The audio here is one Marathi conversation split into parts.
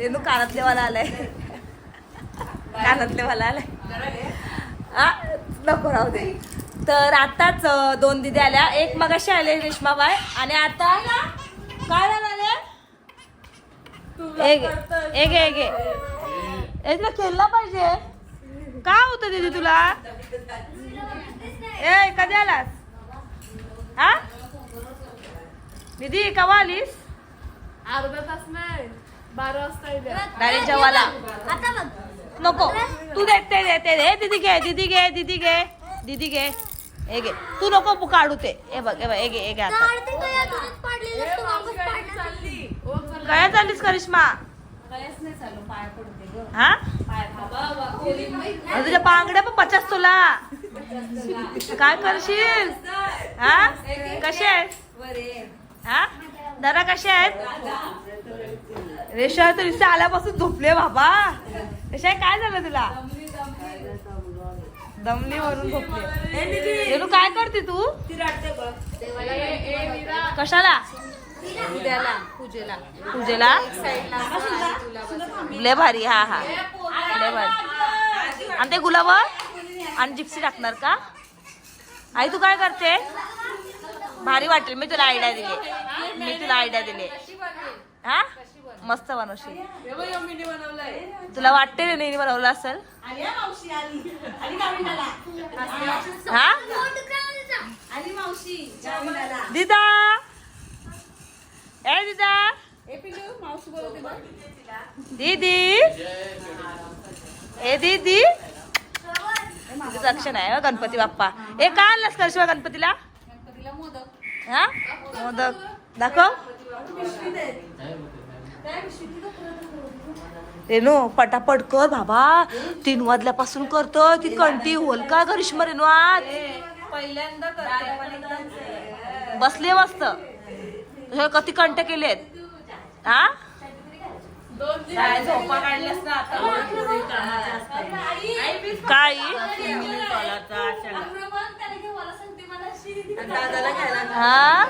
रेणू कानातले वाला आलाय. कानातले वाला आलाय. हा नको राहू दे. तर आताच दोन दिदी आल्या. एक मगाशी आले रेश्माबाई आणि आता काय झालं एक एक एक ए खेळला पाहिजे. काय होतं दीदी तुला? ए कधी आलास? हा दीदी कवा आलीस? अर्धा तास नाही बारा वाजता येईल डायरेक्ट जेवायला. आता बघ. नको. तू दे ते दे ते दे. दीदी घे दीदी घे दीदी घे. दीदी घे. हे घे. तू नको काढू ते. हे बघ हे बघ हे घे हे घे आता. काय काय चाललीस करिश्मा हा? अरे तुझ्या बांगड्या पण पचास तुला. काय करशील? हा? कसे आहेत हा? दादा कसे आहेत? रेशा तर इथे आल्यापासून झोपले बाबा. रेशा काय झालं तुला? दमली वरून झोपले. रेणू काय करते तू? कशाला? उद्याला पूजेला. पूजेला? लय भारी हा हा. लय भारी. आणि ते गुलाब? आणि जिप्सी टाकणार का? आई तू काय करते? भारी वाटेल. मी तुला आयडिया दिली. मी तुला आयडिया दिली. हा? मस्त बनवशील. तुला वाटते ना नेहमी बनवलं असेल? हा? दिदा! ए दिदा! दीदी! ए दीदी! तुझं लक्षण आहे हो, गणपती बाप्पा. ए का आणलास करशिवा गणपतीला? हा? मोदक. दाखव. रेणू पटापट कर बाबा. तीन वाजल्यापासून करतो ती कंटी होल का करिश्मा रेणू आज? पहिल्यांदा करते. पण एकदम बसले मस्त. हे किती कंट केलेत? हा? दोन दिवस झोपा काढल्यास ना आता काय दादाला घ्यायला हा?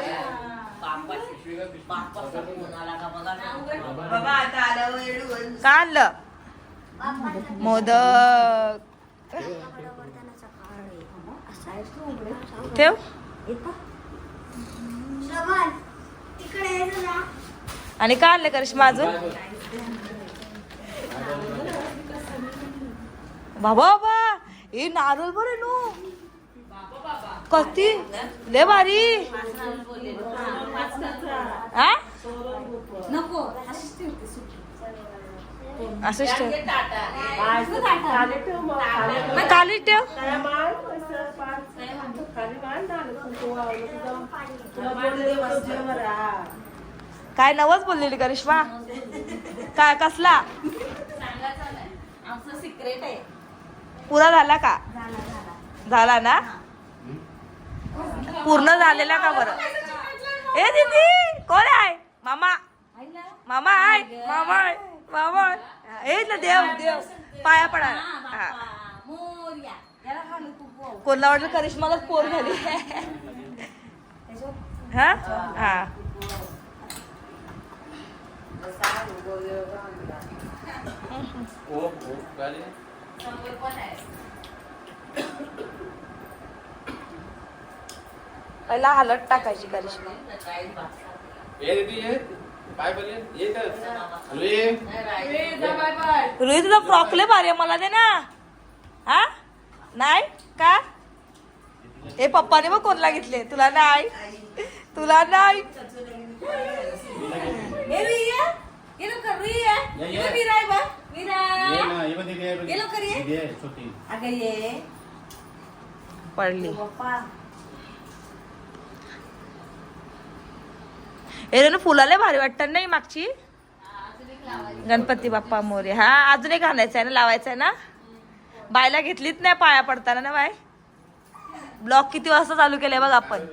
बाबा आता आल्यावर का आणलं? मोदक. ठेव. आणि का आणलं करिश्मा अजून? बाबा बाबा ए नारळ बरे नो. कती लय भारी. हा? असंच ठेव. खाली ठेव काय नवच बोललेली करिश्मा? काय कसला? आमचं सिक्रेट आहे. पुरा झाला का? झाला ना? पूर्ण झालेला का बरं? ए दीदी कोण आहे? मामा. मामा आहे. मामा आहे. मामा आहे. ए ना देव देव. पाया पडा. हा कोणला वाटलं करिश्मालाच पोर झाली. हा? हा. ओ ओ गाली पहिला हलत टाकायची करिश्मा रुई तुझा फ्रॉकले भारी आहे, मला दे ना. हा? नाही? का? हे पप्पाने बघ कोणला घेतले. तुला नाही. तुला नाही. ये ये. ये ना ये बंदी ये ये लो करिए ये. छोटी. पडली. हे रे फुलाले भारी वाटतात नाही मागची? गणपती बाप्पा मोरे. हा अजून एक आणायचं आहे ना लावायचं आहे ना? बायला घेतलीच नाही पाया पडताना ना बाय? ब्लॉक किती वाजता चालू केले बघ आपण?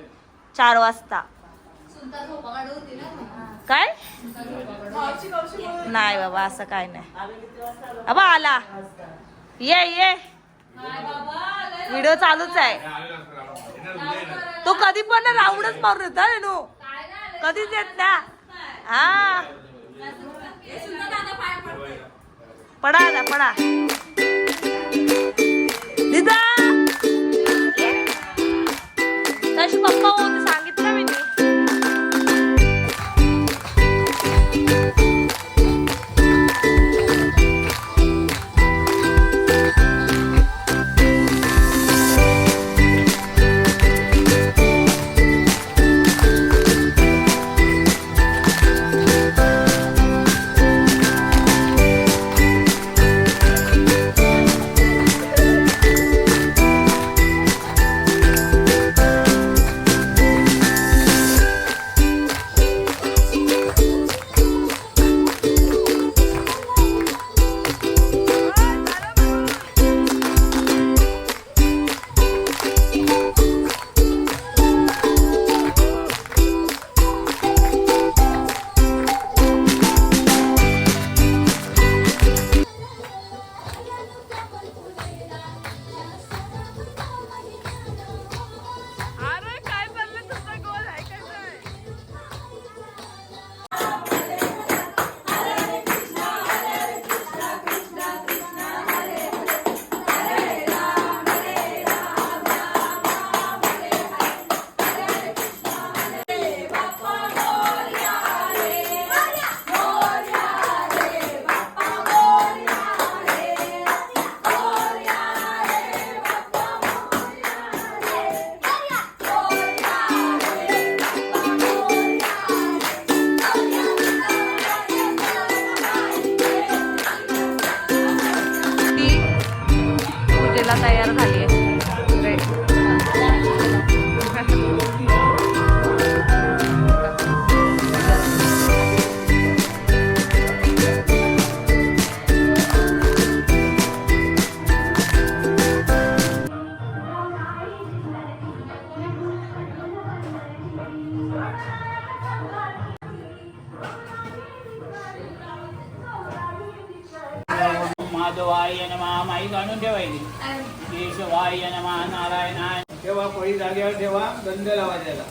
चार वाजता. काय? नाही बाबा असं काय नाही. अबा आला. ये ये. व्हिडिओ चालूच आहे. तो कधी पण राऊंडच मारून येतो रेणू. कधीच येत ना? हा. पडा ना पडा. दिदा तशी पप्पा होते माधवाय नमा माई जाणून ठेवायची केशवाय नमा नारायणाय तेव्हा पळी जागेवर ठेवा गंध लावा त्याला.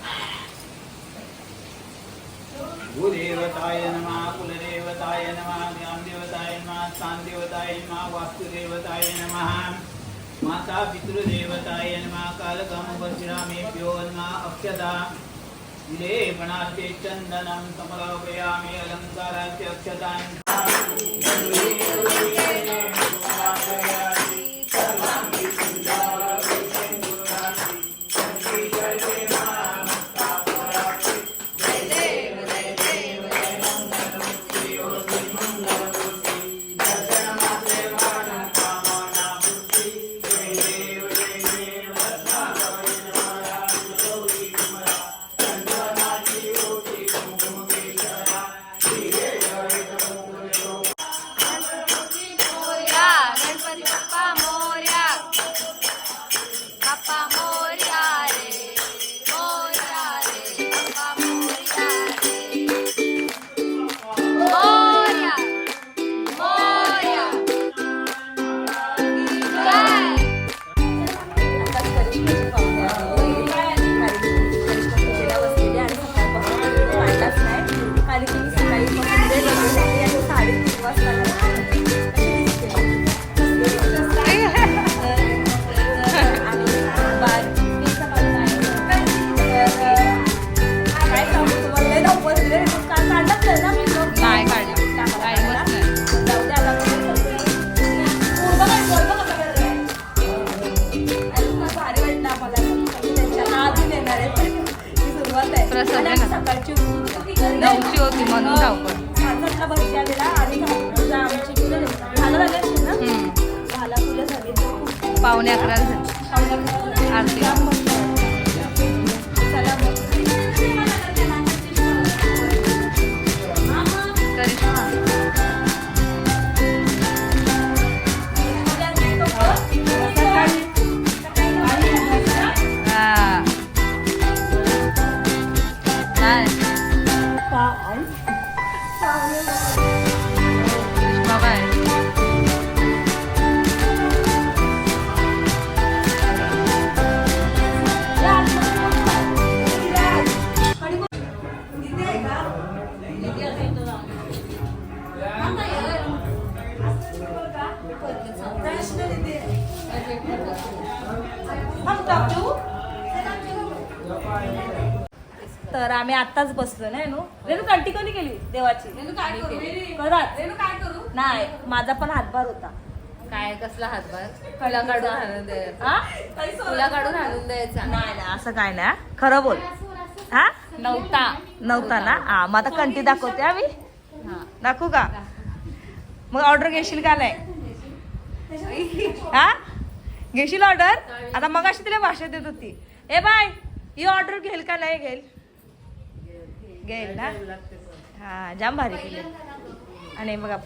भूदेवताय नमा कुलदेवताय नमा ग्रामदेवताय नमा स्थानदेवताय नमा वास्तुदेवताय नमा. माता पितृदेवताय नमा कालकम परशुरामेभ्यो नमा अक्षता. लेपणाचे चंदनं समर्पयामि अलङ्कारास्य अक्षतान्. गणपती करा आम्ही आताच बसलो ना रेणू? रेणू कंटी कोणी केली देवाची? काय करू? करत रेणू काय करू? नाही माझा पण हातभार होता. काय कसला हातभार? तुला काढून हाणून द्यायचा. हा? तुला काढून हाणून द्यायचा. नाही नाही असं काय नाही हा. खरं बोल. हा? नव्हता. नव्हता ना? हा मग आता कंटी दाखवते आम्ही हा. दाखवू का? मग ऑर्डर घेशील का नाही? हा? घेशील ऑर्डर? आता मग अशी तिला भाषा देत होती. ए बाय ही ऑर्डर घेईल का नाही घेईल? घेईल ना हा जाम भारी केली आणि बघा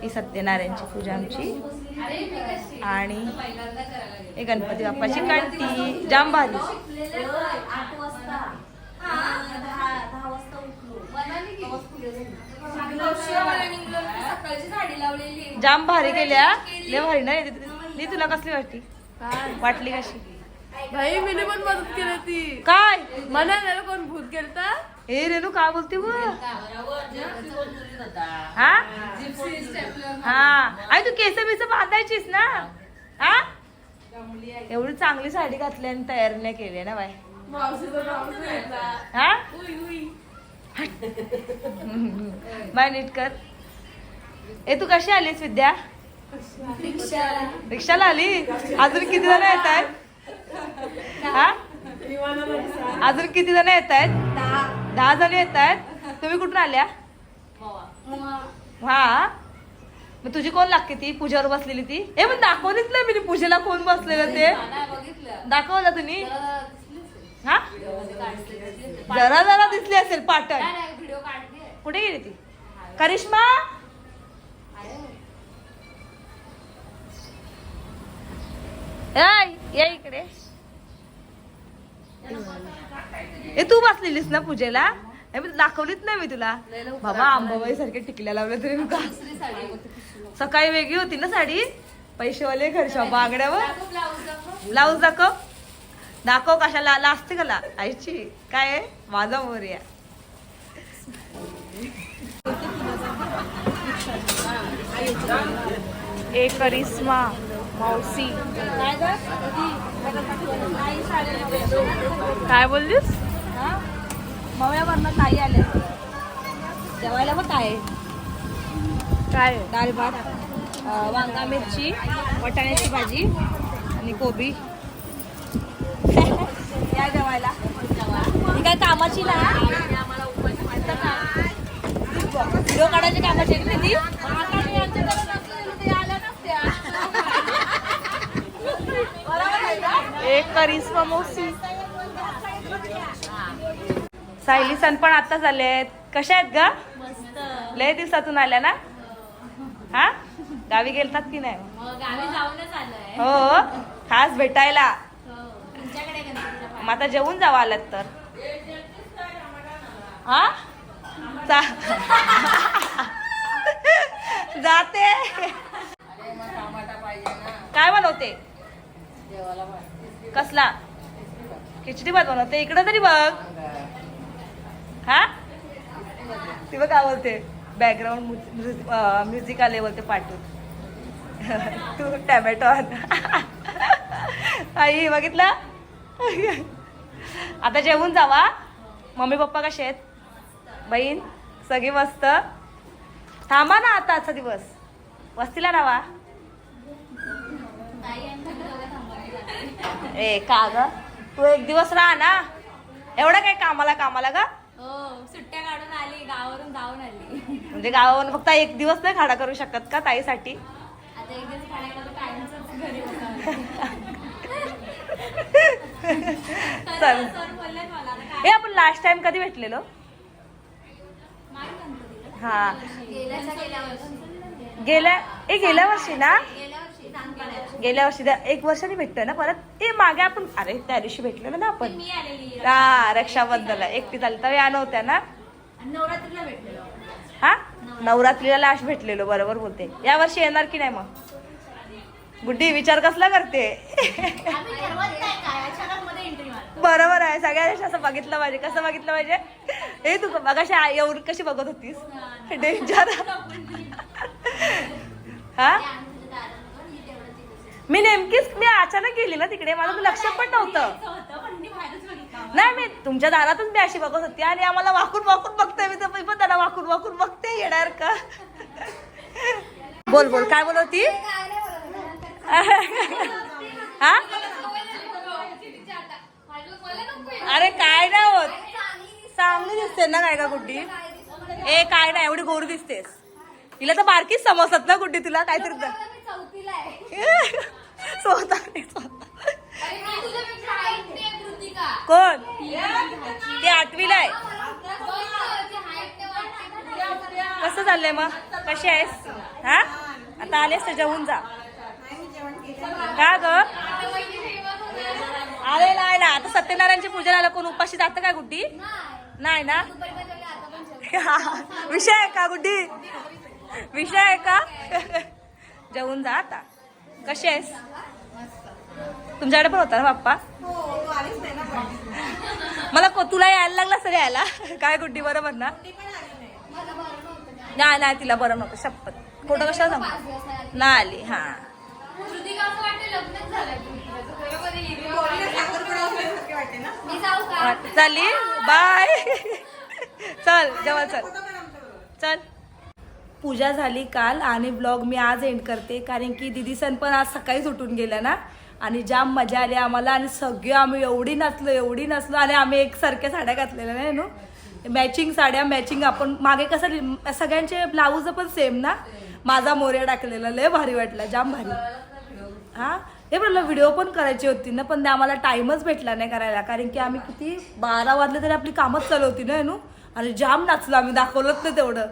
ही सत्यनारायणची पूजा आमची आणि हे गणपती बाप्पाची कंटी जाम भारी जाम भारी केल्या लय भारी ना तुला कसली वाटली वाटली कशी भाई मी पण मदत केली ती. काय? म्हणाला कोण भूत केलता ए रेणू काय बोलते व? हा? हा. आई तू केस बिस बांधायचीस ना? हा? एवढी चांगली साडी घातली आणि तयार नाही केली ना बाय हा? बाय नीट कर. ए तू कशी आलीस विद्या? रिक्षाला आली? अजून किती जण येत आहेत हा? अजून किती जण येत आहेत? दहा जण येत आहेत? तुम्ही कुठून आल्या? हा? मग तुझी कोण लागते ती? पूजेवर बसलेली ती? हे पण दाखवलीच नाही मी. पूजेला कोण बसलेलं ते? दाखवलं तुम्ही? हा? जरा जरा दिसली असेल पाटण. कुठे गेली ती? करिश्मा? ये इकडे. ए तू बसलेलीस ना पूजेला? दाखवलीच नाही मी तुला. बाबा आंबाबाई सारखे टिकल्या लावल्या तरी का सकाळी वेगळी होती ना साडी? पैसेवाले घरच्या बांगड्यावर ब्लाऊज दाखव. दाखव कशाला लाजते का ला? आईची काय आहे? माझा मोर्या ए करिश्मा. मावशी. काय बोललीस? मव्यावरनं ताई आले जेवायला पण काय काय? डाळ भात वांगा मिरची वाटाण्याची भाजी आणि कोबी. या जेवायला. ही काय कामाची ना? व्हिडिओ काढायची कामाची ती एक करिश्मा मावशी सायली सण पण आता झाले आहेत. कशा आहेत ग? लय दिवसातून आल्या ना? हा? गावी गेलतात की नाही? जाऊनच आलोय. हो खास भेटायला. गणपतीला मग आता जेवून जावं आलात तर. हा? चा- जाते. काय बनवते? कसला? खिचडी भात बनवते. इकडं तरी बघ. हा? ती बघ आवडते बोलते. बॅकग्राऊंड म्युझिक आले बोलते पाठवून. तू टॅमॅटो आई बघितलं? आता जेवून जावा. मम्मी पप्पा कसे आहेत? बहीण सगळी मस्त. थांबा ना आता आजचा दिवस. वस्तीला राहा. ए का ग? तू एक दिवस राहा ना. एवढं काय कामाला कामाला का हो सुट्ट्या काढून आली गावावरून जाऊन आली. म्हणजे गावावर फक्त एक दिवस नाही खाडा करू शकत का ताईसाठी? आता एक दिवस घरी चल. हे आपण लास्ट टाइम कधी भेटलेलो. हा. गेल्या ए गेल्या वर्षी ना? गेल्या वर्षी त्या- एक वर्षाने भेटतोय ना परत? ए मागे आपण अरे त्या दिवशी भेटलेलो ना आपण. मी आलेली हा रक्षाबंधनला. एकटी झाली. तर या नव्हत्या ना? आणि नवरात्रीला भेटलेलो. हा? नवरात्रीला लास्ट भेटलेलो बरोबर बोलते. या वर्षी येणार की नाही मग? बुड्डी विचार कसला करते? आम्ही ठरवत नाही काय अचानक एंट्री मारतो बरोबर आहे. सगळ्या असं बघितलं पाहिजे. कसं बघितलं पाहिजे? हे तू बघाशी एवढी कशी बघत होतीस? डेंजर हा? मी नेमकीच मी अचानक गेली ना तिकडे माझं लक्ष पण नव्हतं. नाही मी तुमच्या दारातून मी अशी बघत होती आणि आम्हाला वाकून वाकून बघते मी तर मी पण त्याला वाकून वाकून बघते येणार का? बोल बोल काय बोल होती? हा? अरे काय नाही होत. चांगली दिसते ना काय का गुड्डी? ए काय नाही एवढी गोरी दिसतेस. तिला तर बारकीच समजतात ना गुड्डी तुला काहीतरी स्वतः. कोण? ते आठवीला आहे. कसं चाललंय मग? कशी आहेस? हा? आता आलेस तर जेवून जा. का ग? नाही ना आता सत्यनारायणची पूजा आलं कोण उपाशी जातं का गुड्डी? नाही ना? विषय आहे का गुड्डी? विषय आहे का? जेवून जा आता. कशी आहेस? तुमच्याकडे पण होता ना बाप्पा मला को- तुला यायला लागला सर यायला. काय गुड्डी बरोबर ना नाही. नाही तिला बरं नव्हतं. शपथ. खोटं कशाला सांग? नाही आली. हा. चालली बाय. चल जेव्हा चल. चल. पूजा झाली काल आणि ब्लॉग मी आज एंड करते. कारण की दिदी सण पण आज सकाळीच उठून गेल्या ना. आणि जाम मजा आली आम्हाला आणि सगळे आम्ही एवढी नसलो एवढी नसलो आणि आम्ही एकसारख्या साड्या घातलेल्या नाही नो? मॅचिंग साड्या मॅचिंग आपण मागे कसं सगळ्यांचे ब्लाऊज पण सेम ना? माझा मोर्या टाकलेला लय भारी वाटला जाम भारी. हा? हे म्हटलं व्हिडिओ पण करायची होती ना पण ते आम्हाला टाइमच भेटला नाही करायला कारण की आम्ही किती बारा वाजले तरी आपली कामच चालू होती ना नू? आणि जाम नाचलो आम्ही दाखवलंच नाही तेवढं.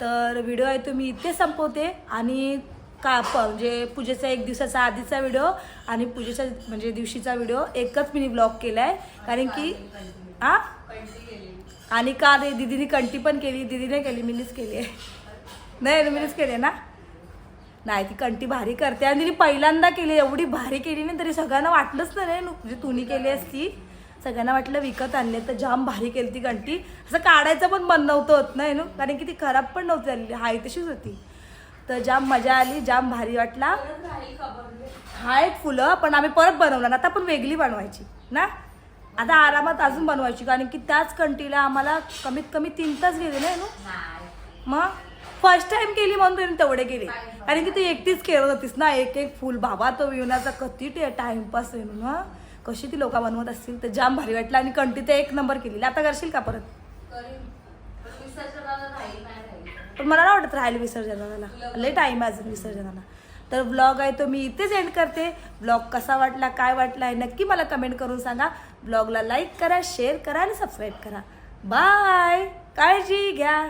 तर व्हिडिओ आहे तुम्ही इथे संपवते आणि का प- म्हणजे पूजेचा एक दिवसाचा आधीचा व्हिडिओ आणि पूजेच्या म्हणजे दिवशीचा व्हिडिओ एकच मी ब्लॉग केला आहे कारण की हा आणि का रे दिदीने कंटी पण केली दिदीने केली मीनीच केली आहे. नाही मीनीच केली आहे ना? नाही ती कंटी भारी करते. आणि तिने पहिल्यांदा केली एवढी भारी केली नाही तरी सगळ्यांना वाटलंच तर नाही म्हणजे तुनी केली असती सगळ्यांना वाटलं विकत आणले तर जाम भारी केली ती कंटी. असं काढायचं पण मन नव्हतं होत नाही ना? कारण की ती खराब पण नव्हती झालेली हाय तशीच होती. तर जाम मजा आली जाम भारी वाटला. आहेत फुलं पण आम्ही परत बनवणार आता पण वेगळी बनवायची ना? आता आरामात अजून बनवायची कारण की त्याच कंटीला आम्हाला कमीत कमी तीन तास गेले नाही नो? मग फर्स्ट टाइम केली म्हणून तुम्ही तेवढे केले कारण की तू एकटीच खेळत होतीस ना एक एक फुल. बाबा तो विवण्याचा कधी टाइमपास आहे ना कशी ती लोक बनवत असतील तर जाम भारी वाटलं. आणि कंटी ते एक नंबर केलेली. आता करशील का परत? पण मला ना वाटत राहिलं विसर्जनाला. लय टाईम आहे अजून विसर्जनाला. तर ब्लॉग आहे तो मी इथेच एंड करते. ब्लॉग कसा वाटला काय वाटला आहे नक्की मला कमेंट करून सांगा. ब्लॉगला लाईक करा शेअर करा आणि सबस्क्राईब करा. बाय काळजी घ्या.